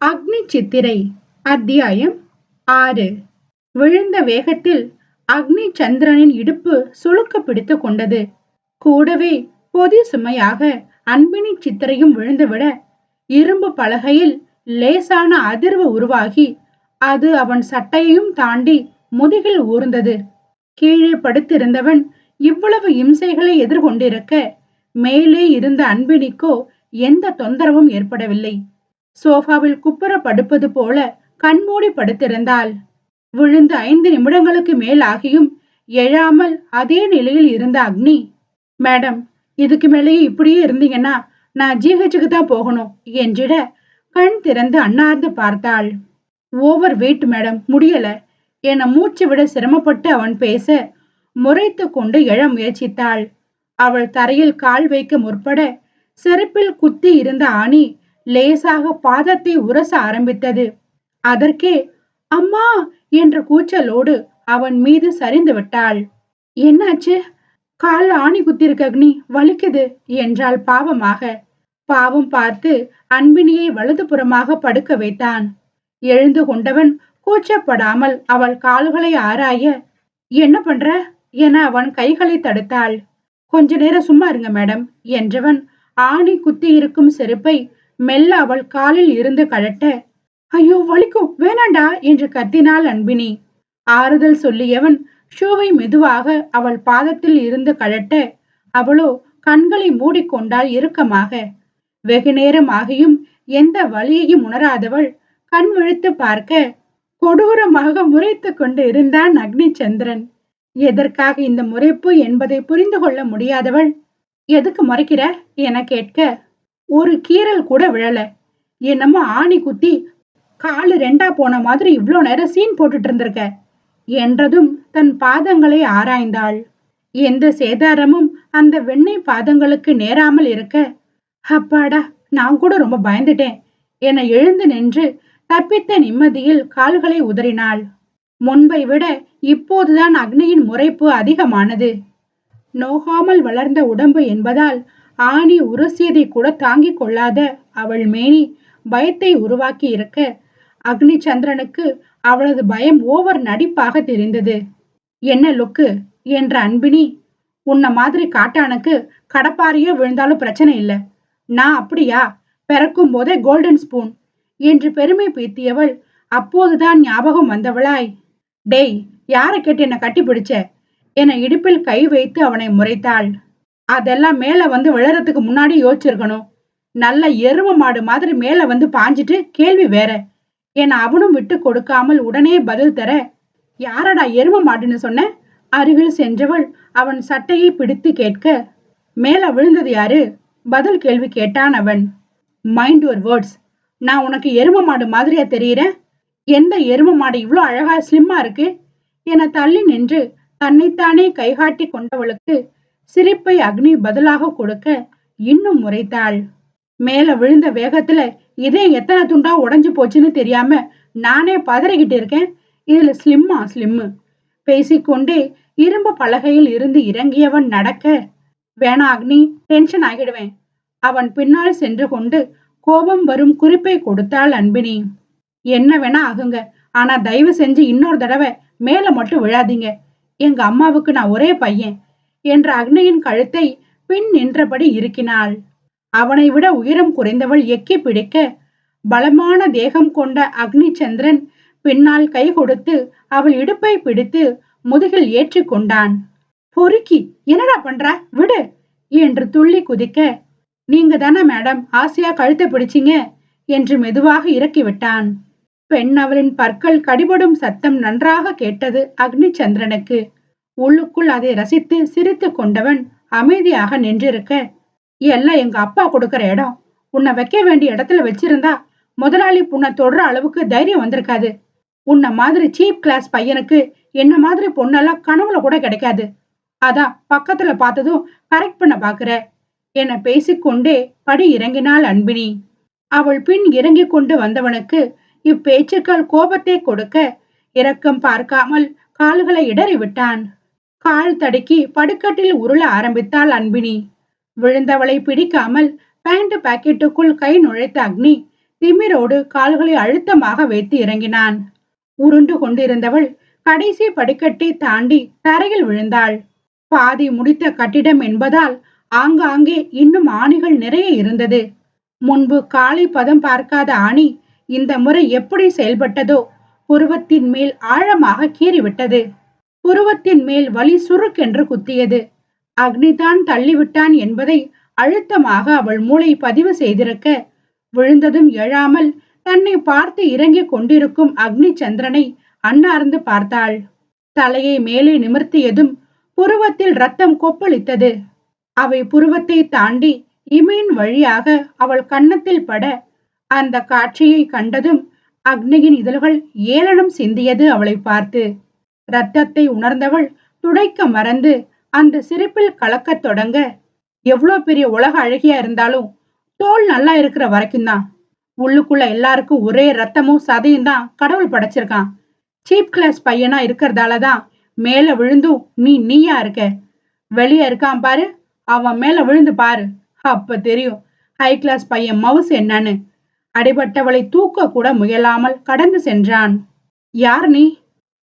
அக்னி சித்திரை அத்தியாயம் ஆறு. விழுந்த வேகத்தில் அக்னி சந்திரனின் இடுப்பு சுழுக்க பிடித்து கொண்டது. கூடவே பொதி சுமையாக அன்பினி சித்திரையும் விழுந்துவிட இரும்பு பலகையில் லேசான அதிர்வு உருவாகி அது அவன் சட்டையையும் தாண்டி முதுகில் ஊர்ந்தது. கீழே படுத்திருந்தவன் இவ்வளவு இம்சைகளை எதிர்கொண்டிருக்க மேலே இருந்த அன்பினிக்கோ எந்த தொந்தரவும் ஏற்படவில்லை. சோஃபாவில் குப்புற படுப்பது போல கண்மூடி படுத்திருந்தாள். விழுந்து ஐந்து நிமிடங்களுக்கு மேல் ஆகியும் எழாமல் அதே நிலையில் இருந்த அக்னி மேடம் இதுக்கு மேலேயே இப்படியே இருந்தீங்கன்னா நான் ஜிஹெச்சுக்கு தான் போகணும் என்றிட கண் திறந்து அண்ணார்ந்து பார்த்தாள். ஓவர் வெயிட் மேடம் முடியல. என மூச்சு விட சிரமப்பட்டு அவன் பேச முறைத்து கொண்டு எழ முயற்சித்தாள். அவள் தரையில் கால் வைக்க முற்பட செருப்பில் குத்தி இருந்த ஆணி லேசாக பாதத்தை உரச ஆரம்பித்தது. அதற்கே அம்மா! என்ற கூச்சலோடு அவன் மீது சரிந்து விட்டாள். என்னாச்சு? கால் ஆணி குத்திருக்க அக்னி. வலிக்குது என்றாள் பாவமாக. பாவம் பார்த்து அன்பினியை வலதுபுறமாக படுக்க வைத்தான். எழுந்து கொண்டவன் கூச்சப்படாமல் அவள் கால்களை ஆராய என்ன பண்ற? என அவன் கைகளை தடுத்தாள். கொஞ்ச நேரம் சும்மா இருங்க மேடம் என்றவன் ஆணி குத்தி இருக்கும் செருப்பை மெல்ல அவள் காலில் இருந்து கழட்ட ஐயோ வலிக்கும் வேணாண்டா என்று கத்தினாள் அன்பினி. ஆறுதல் சொல்லியவன் ஷூவை மெதுவாக அவள் பாதத்தில் இருந்து கழட்ட அவளோ கண்களை மூடிக்கொண்டாள் இறுக்கமாக. வெகு நேரம் ஆகியும் எந்த வழியையும் உணராதவள் கண் விழித்து பார்க்க கொடூரமாக முறைத்து கொண்டு இருந்தான் அக்னிச்சந்திரன். எதற்காக இந்த முறைப்பு என்பதை புரிந்து கொள்ள முடியாதவள் எதுக்கு முறைக்கிற? என கேட்க ஒரு கீரல் கூட விழல. என்னமோ ஆணி குத்தி காலு ரெண்டா போன மாதிரி இவ்வளோ நேரம் சீன் போட்டுட்டு இருந்திருக்க. என்றதும் தன் பாதங்களை ஆராய்ந்தாள். எந்த சேதாரமும் அந்த வெண்ணெய் பாதங்களுக்கு நேராமல் இருக்க. அப்பாடா நான் கூட ரொம்ப பயந்துட்டேன் என எழுந்து நின்று தப்பித்த நிம்மதியில் கால்களை உதறினாள். முன்பை விட இப்போதுதான் அக்னியின் முறைப்பு அதிகமானது. நோகாமல் வளர்ந்த உடம்பு என்பதால் ஆணி உரசியதை கூட தாங்கிக் கொள்ளாத அவள் மேனி பயத்தை உருவாக்கி இருக்க அக்னி சந்திரனுக்கு அவளது பயம் ஓவர் நடிப்பாக தெரிந்தது. என்ன லுக்கு என்ற அன்பினி உன்ன மாதிரி காட்டானுக்கு கடப்பாரியோ விழுந்தாலும் பிரச்சனை இல்லை. நான் அப்படியா? பிறக்கும் போதே கோல்டன் ஸ்பூன் என்று பெருமை பீத்தியவள் அப்போதுதான் ஞாபகம் வந்தவளாய். டேய் யாரை கேட்டு என்னை கட்டி பிடிச்ச என இடுப்பில் கை வைத்து அவனை முறைத்தாள். அதெல்லாம் மேலே வந்து விழறதுக்கு முன்னாடி யோசிச்சிருக்கணும். நல்ல எரும மாடு மாதிரி மேலே வந்து பாஞ்சிட்டு கேள்வி வேற. என அவனும் விட்டு கொடுக்காமல் உடனே பதில் தர யாரடா எரும மாடுன்னு சொன்ன? அருகில் சென்றவள் அவன் சட்டையை பிடித்து கேட்க மேலே விழுந்தது யாரு? பதில் கேள்வி கேட்டான் அவன். மைண்ட் யுவர் வேர்ட்ஸ் நான் உனக்கு எரும மாடு மாதிரியா தெரியிறேன் எந்த எரும மாடு இவ்வளோ அழகா ஸ்லிம்மா இருக்கு? என தள்ளி நின்று தன்னைத்தானே கைகாட்டி கொண்டவளுக்கு சிரிப்பை அக்னி பதிலாக கொடுக்க இன்னும் முறைத்தாள். மேல விழுந்த வேகத்துல இதே எத்தனை துண்டா உடஞ்சு போச்சுன்னு தெரியாம நானே பதறிக்கிட்டு இருக்கேன். இதுல ஸ்லிம்மா ஸ்லிம்மு பேசிக்கொண்டே இரும்பு பலகையில் இருந்து இறங்கியவன் நடக்க வேணா அக்னி டென்ஷன் ஆகிடுவேன். அவன் பின்னால் சென்று கொண்டு கோபம் வரும் குறிப்பை கொடுத்தாள் அன்பினி. என்ன வேணா ஆகுங்க. ஆனா தயவு செஞ்சு இன்னொரு தடவை மேல மட்டும் விழாதீங்க. எங்க அம்மாவுக்கு நான் ஒரே பையன். என்ற அக்னியின் கழுத்தை பின் நின்றபடி இருக்கினாள். அவனை விட உயரம் குறைந்தவள் எக்கி பிடிக்க பலமான தேகம் கொண்ட அக்னி சந்திரன் பின்னால் கை கொடுத்து அவள் இடுப்பை பிடித்து முதுகில் ஏற்றி கொண்டான். பொறுக்கி என்னடா பண்ற? விடு! என்று துள்ளி குதிக்க. நீங்க தானே மேடம் ஆசையா கழுத்தை பிடிச்சிங்க? என்று மெதுவாக இறக்கிவிட்டான் பெண் அவளின் பற்கள் கடிபடும் சத்தம் நன்றாக கேட்டது அக்னி சந்திரனுக்கு உள்ளுக்குள் அதை ரசித்து சிரித்து கொண்டவன் அமைதியாக நின்றிருக்க எல்லாம் எங்க அப்பா கொடுக்கிற இடம். உன்னை வைக்க வேண்டிய இடத்துல வச்சிருந்தா முதலாளி உன்னை தொடுற அளவுக்கு தைரியம் வந்திருக்காது. உன்னை மாதிரி சீப் கிளாஸ் பையனுக்கு என்ன மாதிரி பொண்ணெல்லாம் கனவுல கூட கிடைக்காது. அதான் பக்கத்துல பார்த்ததும் கரெக்ட் பண்ண பாக்குற. என பேசிக்கொண்டே படி இறங்கினாள் அன்பினி. அவள் பின் இறங்கி கொண்டு வந்தவனுக்கு இப்பேச்சுக்கள் கோபத்தை கொடுக்க இரக்கம் பார்க்காமல் கால்களை இடறி விட்டான் கால் தடுக்கி படுக்கட்டில் உருள ஆரம்பித்தாள் அன்பினி. விழுந்தவளை பிடிக்காமல் பேண்ட் பாக்கெட்டுக்குள் கை நுழைத்த அக்னி திமிரோடு கால்களை அழுத்தமாக வைத்து இறங்கினான். உருண்டு கொண்டிருந்தவள் கடைசி படிக்கட்டை தாண்டி தரையில் விழுந்தாள். பாதி முடித்த கட்டிடம் என்பதால் ஆங்காங்கே இன்னும் ஆணிகள் நிறைய இருந்தது. முன்பு காலை பதம் பார்க்காத ஆணி இந்த முறை எப்படி செயல்பட்டதோ உருவத்தின் மேல் ஆழமாக கீறிவிட்டது. புருவத்தின் மேல் வலி சுருக்கென்று குத்தியது. அக்னிதான் தள்ளிவிட்டான் என்பதை அழுத்தமாக அவள் மூளை பதிவு செய்திருக்க விழுந்ததும் எழாமல் தன்னை பார்த்து இறங்கிக் கொண்டிருக்கும் அக்னி சந்திரனை அன்னார்ந்து பார்த்தாள். தலையை மேலே நிமிர்த்தியதும் புருவத்தில் ரத்தம் கொப்பளித்தது. அவை புருவத்தை தாண்டி இமையின் வழியாக அவள் கன்னத்தில் பட அந்த காட்சியை கண்டதும் அக்னியின் இதழ்கள் ஏளனம் சிந்தியது அவளை பார்த்து. ரத்தத்தை உணர்ந்தவள் துடைக்க மறந்து அந்த சிரிப்பில் கலக்கத் தொடங்க எவ்வளோ பெரிய உலக அழகியா இருந்தாலும் தோல் நல்லா இருக்கிற வரைக்கும் தான். உள்ளுக்குள்ள எல்லாருக்கும் ஒரே ரத்தமும் சதையும் தான் கடவுள் படைச்சிருக்கான். சீப் கிளாஸ் பையனா இருக்கிறதால தான் மேல விழுந்தும் நீ நீயா இருக்க. வெளியே இருக்கான் பாரு அவன் மேல விழுந்து பாரு. அப்ப தெரியும் ஹை கிளாஸ் பையன் மவுஸ் என்னன்னு. அடிபட்டவளை தூக்க கூட முயலாமல் கடந்து சென்றான். யார் நீ?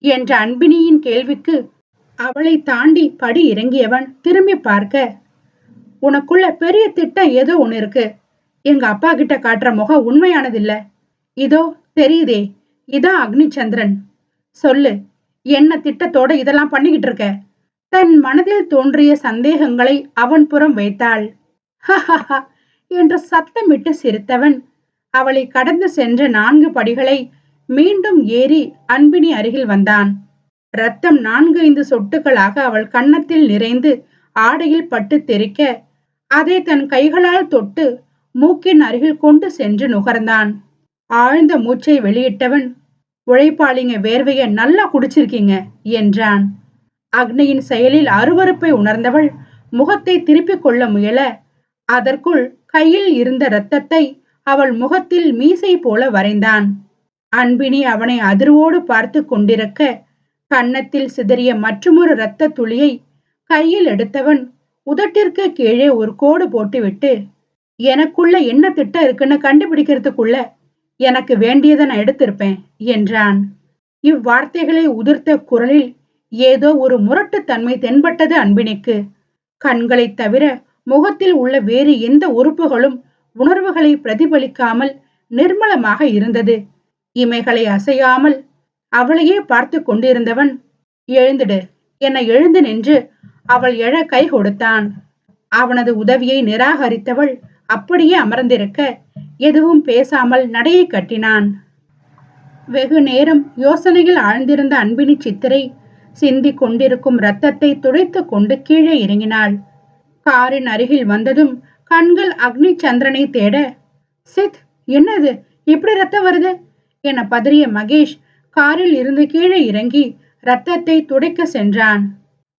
என்ற அன்பினியின் கேள்விக்கு அவளை தாண்டி படி இறங்கியவன் திரும்பி பார்க்க உனக்குள்ள பெரிய திட்டம் ஏதோ ஒன்று இருக்கு. எங்க அப்பா கிட்ட காட்டுற முகம் உண்மையானதில்ல. இதோ தெரியுதே. இதான் அக்னிச்சந்திரன். சொல்லு என்ன திட்டத்தோட இதெல்லாம் பண்ணிக்கிட்டு இருக்க? தன் மனதில் தோன்றிய சந்தேகங்களை அவன் புறம் வைத்தாள். என்று சத்தமிட்டு சிரித்தவன். அவளை கடந்து சென்ற நான்கு படிகளை மீண்டும் ஏறி அன்பினி அருகில் வந்தான். ரத்தம் நான்கு ஐந்து சொட்டுகளாக அவள் கன்னத்தில் நிறைந்து ஆடையில் பட்டு தெரிக்க அதை தன் கைகளால் தொட்டு மூக்கின் அருகில் கொண்டு சென்று நுகர்ந்தான். ஆழ்ந்த மூச்சை வெளியிட்டவன் உழைப்பாளிங்க வேர்வைய நல்லா குடிச்சிருக்கீங்க என்றான். அக்னியின் செயலில் அருவறுப்பை உணர்ந்தவள் முகத்தை திருப்பிக் கொள்ள முயல அதற்குள் கையில் இருந்த இரத்தத்தை அவள் முகத்தில் மீசை போல வரைந்தான். அன்பினி அவனை அதிர்வோடு பார்த்து கொண்டிருக்க கன்னத்தில் சிதறிய மற்றுமொரு இரத்த துளியை கையில் எடுத்தவன் உதட்டிற்கு கீழே ஒரு கோடு போட்டுவிட்டு எனக்குள்ள என்ன திட்டம் இருக்குன்னு கண்டுபிடிக்கிறதுக்குள்ள எனக்கு வேண்டியதை நான் எடுத்திருப்பேன் என்றான். இவ்வார்த்தைகளை உதிர்த்த குரலில் ஏதோ ஒரு முரட்டுத்தன்மை தென்பட்டது அன்பினிக்கு. கண்களை தவிர முகத்தில் உள்ள வேறு எந்த உறுப்புகளும் உணர்வுகளை பிரதிபலிக்காமல் நிர்மலமாக இருந்தது. இமைகளை அசையாமல் அவளையே பார்த்து கொண்டிருந்தவன் எழுந்திடு என்னை எழுந்து நின்று அவள் எழ கை கொடுத்தான். அவனது உதவியை நிராகரித்தவள் அப்படியே அமர்ந்திருக்க எதுவும் பேசாமல் நடையை கட்டினான். வெகு நேரம் யோசனையில் ஆழ்ந்திருந்த அன்பினி சித்திரை சிந்தி கொண்டிருக்கும் ரத்தத்தை துடைத்து கொண்டு கீழே இறங்கினாள். காரின் அருகில் வந்ததும் கண்கள் அக்னி சந்திரனை தேட சித் என்னது? இப்படி ரத்தம் வருது? என பதறிய மகேஷ் காரில் இருந்து கீழே இறங்கி ரத்தத்தை துடைக்க சென்றான்.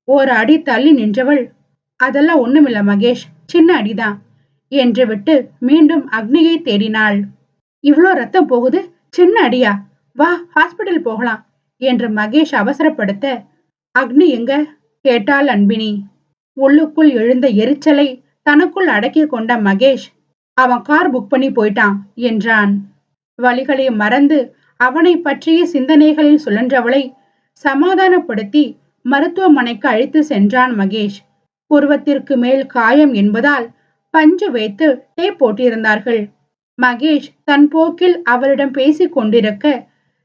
ஒரு அடி தள்ளி நின்றவள் அதெல்லாம் ஒண்ணுமில்ல மகேஷ் சின்ன அடிதான் என்று விட்டு மீண்டும் அக்னியை தேடினாள். இவ்வளோ ரத்தம் போகுது சின்ன அடியா? வா ஹாஸ்பிட்டல் போகலாம் என்று மகேஷ் அவசரப்படுத்த அக்னி எங்க? கேட்டாள் அன்பினி. உள்ளுக்குள் எழுந்த எரிச்சலை தனக்குள் அடக்கி கொண்ட மகேஷ் அவன் கார் புக் பண்ணி போயிட்டான் என்றான். வழிகளை மறந்து அவனை பற்றிய சிந்தனைகளில் சுழன்றவளை சமாதானப்படுத்தி மருத்துவமனைக்கு அழைத்து சென்றான் மகேஷ். புருவத்திற்கு மேல் காயம் என்பதால் பஞ்சு வைத்து டேப் போட்டிருந்தார்கள். மகேஷ் தன் போக்கில் அவரிடம் பேசிக் கொண்டிருக்க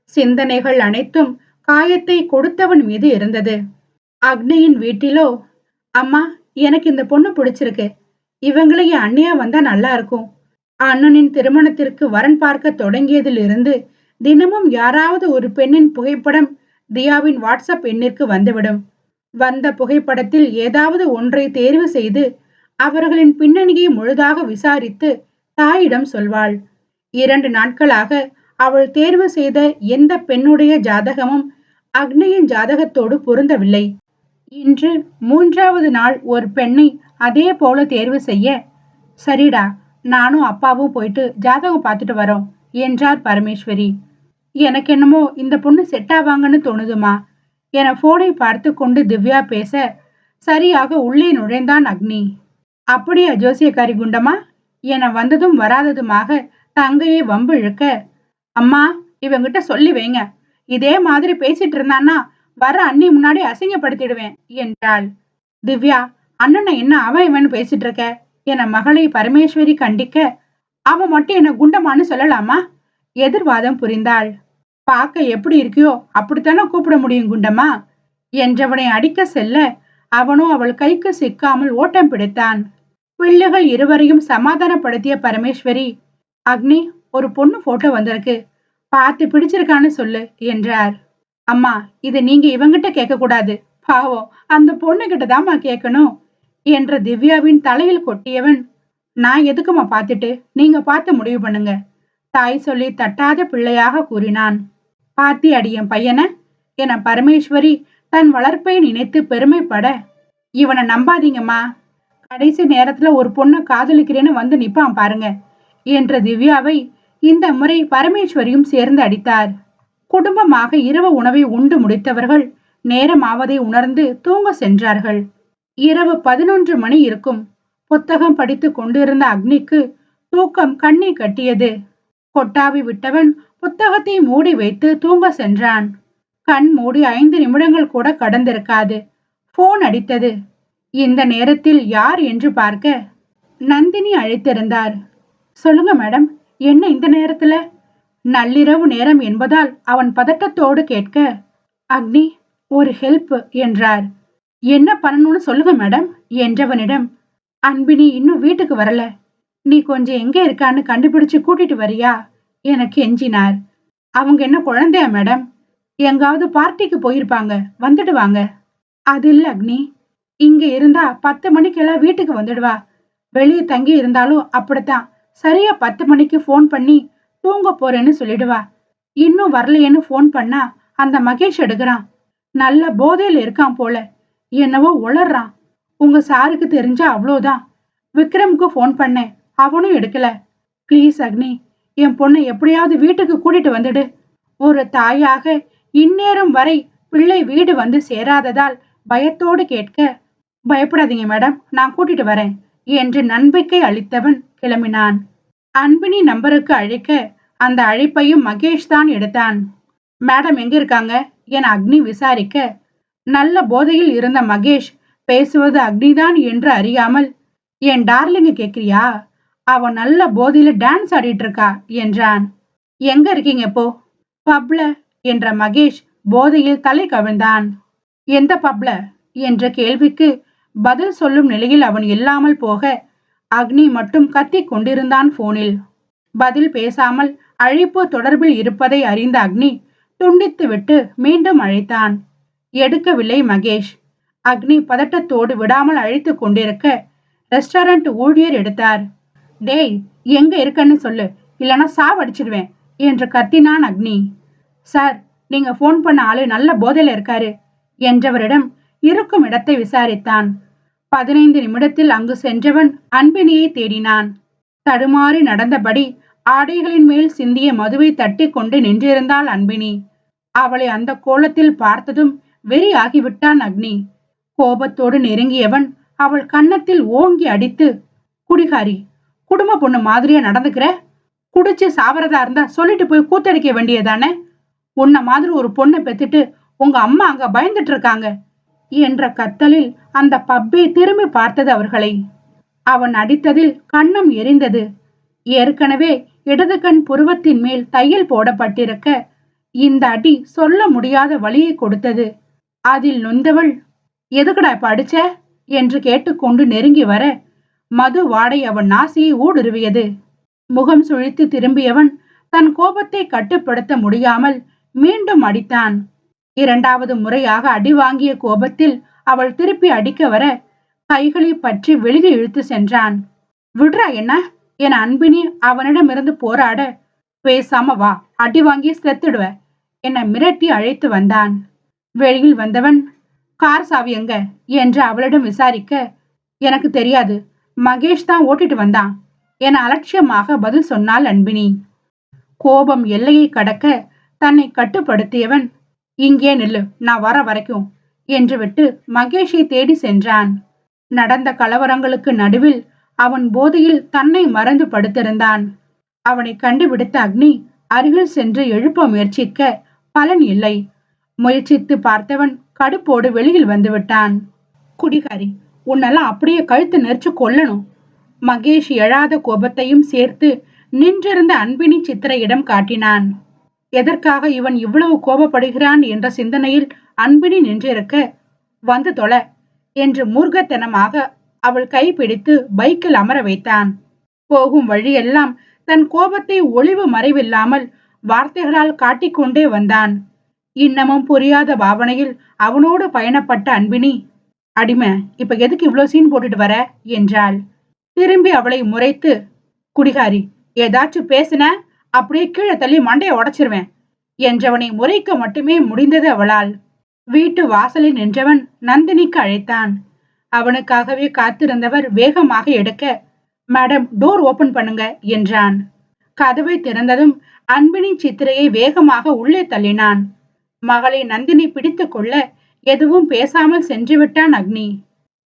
சிந்தனைகள் அனைத்தும் காயத்தை கொடுத்தவன் மீது இருந்தது. அக்னியின் வீட்டிலோ அம்மா எனக்கு இந்த பொண்ணு பிடிச்சிருக்கு. இவங்களையே என் அண்ணியா வந்தா நல்லா இருக்கும். அண்ணனின் திருமணத்திற்கு வரன் பார்க்க தொடங்கியதிலிருந்து தினமும் யாராவது ஒரு பெண்ணின் புகைப்படம் தியாவின் வாட்ஸ்அப் எண்ணிற்கு வந்துவிடும். வந்த புகைப்படத்தில் ஏதாவது ஒன்றை தேர்வு செய்து அவர்களின் பின்னணியை முழுதாக விசாரித்து தாயிடம் சொல்வாள். இரண்டு நாட்களாக அவள் தேர்வு செய்த எந்த பெண்ணுடைய ஜாதகமும் அக்னியின் ஜாதகத்தோடு பொருந்தவில்லை. இன்று மூன்றாவது நாள் ஒரு பெண்ணை அதே போல தேர்வு செய்ய சரிடா நானும் அப்பாவும் போயிட்டு ஜாதகம் பார்த்துட்டு வரோம் என்றார் பரமேஸ்வரி. எனக்கு என்னமோ இந்த பொண்ணு செட் ஆவாங்கன்னு தோணுதுமா? என போனை பார்த்து கொண்டு திவ்யா பேச சரியாக உள்ளே நுழைந்தான் அக்னி. அப்படியா ஜோசியக்காரி குண்டமா? என வந்ததும் வராததுமாக தங்கையை வம்பு இழுக்க அம்மா இவங்கிட்ட சொல்லி வைங்க. இதே மாதிரி பேசிட்டு இருந்தான்னா வர அண்ணி முன்னாடி அசிங்கப்படுத்திடுவேன் என்றாள். திவ்யா அண்ணனை என்ன அவன் இவன் பேசிட்டு இருக்க? என மகளை பரமேஸ்வரி கண்டிக்க அவ மட்டும் என்ன குண்டமான்னு சொல்லலாமா? எதிர்வாதம் புரிந்தாள். பார்க்க எப்படி இருக்கியோ அப்படித்தானே கூப்பிட முடியும் குண்டமா என்றவனை அடிக்க செல்ல அவனோ அவள் கைக்கு சிக்காமல் ஓட்டம் பிடித்தான். பிள்ளைகள் இருவரையும் சமாதானப்படுத்திய பரமேஸ்வரி அக்னி ஒரு பொண்ணு போட்டோ வந்திருக்கு. பார்த்து பிடிச்சிருக்கான்னு சொல்லு என்றார். அம்மா இதை நீங்க இவங்கிட்ட கேட்க கூடாது பாவம் அந்த பொண்ணு கிட்டதாம்மா கேட்கணும். என்ற திவ்யாவின் தலையில் கொட்டியவன் நான் எதுக்குமா பார்த்துட்டு? நீங்க பார்த்து முடிவு பண்ணுங்க தாய் சொல்லி தட்டாத பிள்ளையாக கூறினான். பாத்தி அடியன் பையன. என பரமேஸ்வரி தன் வளர்ப்பை நினைத்து பெருமைப்பட இவனை நம்பாதீங்கம்மா. கடைசி நேரத்துல ஒரு பொண்ணை காதலிக்கிறேன்னு வந்து நிப்பான் பாருங்க என்ற திவ்யாவை இந்த முறை பரமேஸ்வரியும் சேர்ந்து அடித்தார். குடும்பமாக இரவு உணவை உண்டு முடித்தவர்கள் நேரமாவதை உணர்ந்து தூங்க சென்றார்கள். இரவு பதினொன்று மணி இருக்கும். புத்தகம் படித்துக் கொண்டிருந்த அக்னிக்கு தூக்கம் கண்ணை கட்டியது. கொட்டாவி விட்டவன் புத்தகத்தை மூடி வைத்து தூங்க சென்றான். கண் மூடி ஐந்து நிமிடங்கள் கூட கடந்திருக்காது. போன் அடித்தது. இந்த நேரத்தில் யார் என்று பார்க்க நந்தினி அழைத்திருந்தார். சொல்லுங்க மேடம் என்ன இந்த நேரத்துல? நள்ளிரவு நேரம் என்பதால் அவன் பதட்டத்தோடு கேட்க அக்னி ஒரு ஹெல்ப் என்றார். என்ன பண்ணணும்னு சொல்லுங்க மேடம் என்றவனிடம் அன்பினி இன்னும் வீட்டுக்கு வரல. நீ கொஞ்சம் எங்க இருக்கான்னு கண்டுபிடிச்சு கூட்டிட்டு வரியா? எனக்கு எஞ்சினார் அவங்க என்ன குழந்தையா மேடம்? எங்காவது பார்ட்டிக்கு போயிருப்பாங்க வந்துடுவாங்க அது இல்ல அக்னி இங்க இருந்தா பத்து மணிக்கெல்லாம் வீட்டுக்கு வந்துடுவா. வெளியே தங்கி இருந்தாலும் அப்படித்தான். சரியா பத்து மணிக்கு ஃபோன் பண்ணி தூங்க போறேன்னு சொல்லிடுவா. இன்னும் வரலையேன்னு ஃபோன் பண்ணா அந்த மகேஷ் எடுக்கிறான். நல்ல போதையில இருக்கான் போல. என்னவோ உளறான் உங்க சாருக்கு தெரிஞ்சா அவ்வளோதான். விக்ரமுக்கு ஃபோன் பண்ணேன். அவனும் எடுக்கல. ப்ளீஸ் அக்னி என் பொண்ணை எப்படியாவது வீட்டுக்கு கூட்டிட்டு வந்துடு. ஒரு தாயாக இந்நேரம் வரை பிள்ளை வீடு வந்து சேராததால் பயத்தோடு கேட்க பயப்படாதீங்க மேடம் நான் கூட்டிட்டு வரேன் என்று நம்பிக்கை அளித்தவன் கிளம்பினான். அன்பினி நம்பருக்கு அழைக்க அந்த அழைப்பையும் மகேஷ் தான் எடுத்தான். மேடம் எங்க இருக்காங்க? என அக்னி விசாரிக்க நல்ல போதையில் இருந்த மகேஷ் பேசுவது அக்னிதான் என்று அறியாமல் என் டார்லிங்க கேக்குறியா? அவன் நல்ல போதையில டான்ஸ் ஆடிட்டு இருக்கா என்றான். எங்க இருக்கீங்க இப்போ? பப்ல என்ற மகேஷ் போதையில் தலை கவிழ்ந்தான். எந்த பப்ல? என்ற கேள்விக்கு பதில் சொல்லும் நிலையில் அவன் இல்லாமல் போக அக்னி மட்டும் கத்தி கொண்டிருந்தான் போனில். பதில் பேசாமல் அழைப்பு தொடர்பில் இருப்பதை அறிந்த அக்னி துண்டித்துவிட்டு மீண்டும் அழைத்தான். எடுக்கவில்லை மகேஷ். அக்னி பதட்டத்தோடு விடாமல் அழைத்து கொண்டிருக்க ரெஸ்டாரண்ட் ஊழியர் எடுத்தார். டேய் எங்க இருக்கன்னு சொல்லு இல்லனா சாவடிச்சிடுவேன் என்று கத்தினான் அக்னி. சார் நீங்க போன் பண்ண ஆளு நல்ல போதையில இருக்காரு என்றவரிடம் இருக்கும் இடத்தை விசாரித்தான். பதினைந்து நிமிடத்தில் அங்கு சென்றவன் அன்பினியை தேடினான். தடுமாறி நடந்தபடி ஆடைகளின் மேல் சிந்திய மதுவை தட்டி கொண்டு நின்றிருந்தாள் அன்பினி. அவளை அந்த கோலத்தில் பார்த்ததும் வெறியாகிவிட்டான் அக்னி. கோபத்தோடு நெருங்கியவன் அவள் கன்னத்தில் ஓங்கி அடித்து குடிகாரி குடும்ப பொண்ணு மாதிரியா நடந்துக்கிற? குடிச்சு சாவறதா இருந்தா சொல்லிட்டு போய் கூத்தடிக்க வேண்டியதானே? உன்ன மாதிரி ஒரு பொண்ணை பெத்துட்டு உங்க அம்மா அங்க பயந்துட்டு இருக்காங்க என்ற கத்தலில் அந்த பப்பை திரும்பி பார்த்தது அவர்களை. அவன் அடித்ததில் கண்ணம் எரிந்தது. ஏற்கனவே இடது கண் புருவத்தின் மேல் தையல் போடப்பட்டிருக்க இந்த அடி சொல்ல முடியாத வழியை கொடுத்தது. அதில் நொந்தவள்? எதுக்குடா இப்ப அடிச்ச? என்று கேட்டுக்கொண்டு நெருங்கி வர மது வாடை அவன் நாசியை ஊடுருவியது. முகம் சுழித்து திரும்பியவன் தன் கோபத்தை கட்டுப்படுத்த முடியாமல் மீண்டும் அடித்தான். இரண்டாவது முறையாக அடி வாங்கிய கோபத்தில் அவள் திருப்பி அடிக்க வர கைகளை பற்றி வெளியே இழுத்து சென்றான். விடுறா என்ன? என் அன்பினி அவனிடமிருந்து போராட பேசாம வா அடி வாங்கி செத்துடுவ என மிரட்டி அழைத்து வந்தான். வெளியில் வந்தவன் கார் சாவி எங்க? என்று அவளிடம் விசாரிக்க எனக்கு தெரியாது. மகேஷ் தான் ஓட்டிட்டு வந்தான். என அலட்சியமாக பதில் சொன்னாள் அன்பினி. கோபம் எல்லையை கடக்க தன்னை கட்டுப்படுத்தியவன் இங்கே நில்லு நான் வர வரைக்கும் என்று விட்டு மகேஷை தேடி சென்றான். நடந்த கலவரங்களுக்கு நடுவில் அவன் போதையில் தன்னை மறந்து படுத்திருந்தான். அவனை கண்டுபிடித்த அக்னி அருகில் சென்று எழுப்ப முயற்சிக்க பலன் இல்லை. முயற்சித்து பார்த்தவன் கடுப்போடு வெளியில் வந்துவிட்டான் குடிகாரி உன்னெல்லாம் அப்படியே கழுத்து நெரிச்சு கொல்லணும். மகேஷ் எழாத கோபத்தையும் சேர்த்து நின்றிருந்த அன்பினி சித்திரையிடம் காட்டினான். எதற்காக இவன் இவ்வளவு கோபப்படுகிறான் என்ற சிந்தனையில் அன்பினி நின்றிருக்க வந்து தொல என்று மூர்க்கத்தனமாக அவள் கைப்பிடித்து பைக்கில் அமர வைத்தான். போகும் வழியெல்லாம் தன் கோபத்தை ஒளிவு மறைவில்லாமல் வார்த்தைகளால் காட்டிக்கொண்டே வந்தான். இன்னமும் புரியாத பாவனையில் அவனோடு பயணப்பட்ட அன்பினி அடிமை இப்ப எதுக்கு இவ்வளோ சீன் போட்டுட்டு வர? என்றாள். திரும்பி அவளை முறைத்து குடிகாரி ஏதாச்சும் பேசின? அப்படியே கீழே தள்ளி மண்டையை உடைச்சிருவேன் என்றவனை முறைக்க மட்டுமே முடிந்தது அவளால். வீட்டு வாசலில் நின்றவன் நந்தினிக்கு அழைத்தான். அவனுக்காகவே காத்திருந்தவர் வேகமாக எடுக்க மேடம் டோர் ஓபன் பண்ணுங்க என்றான். கதவை திறந்ததும் அன்பினி சித்திரையை வேகமாக உள்ளே தள்ளினான். மகளை நந்தினி பிடித்து கொள்ள எதுவும் பேசாமல் சென்று விட்டான் அக்னி.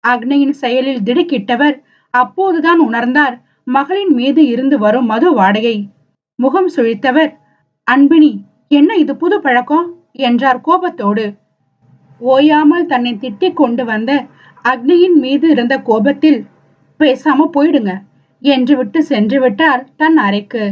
அக்னியின் செயலில் திடுக்கிட்டவர் அப்போதுதான் உணர்ந்தார் மகளின் மீது இருந்து வரும் மது வாடகை முகம் சுழித்தவர் அன்பினி என்ன இது புது பழக்கம்? என்றார் கோபத்தோடு. ஓயாமல் தன்னை திட்டிக் கொண்டு வந்த அக்னியின் மீது இருந்த கோபத்தில் பேசாம போயிடுங்க என்று விட்டு சென்று விட்டார் தன் அறைக்கு.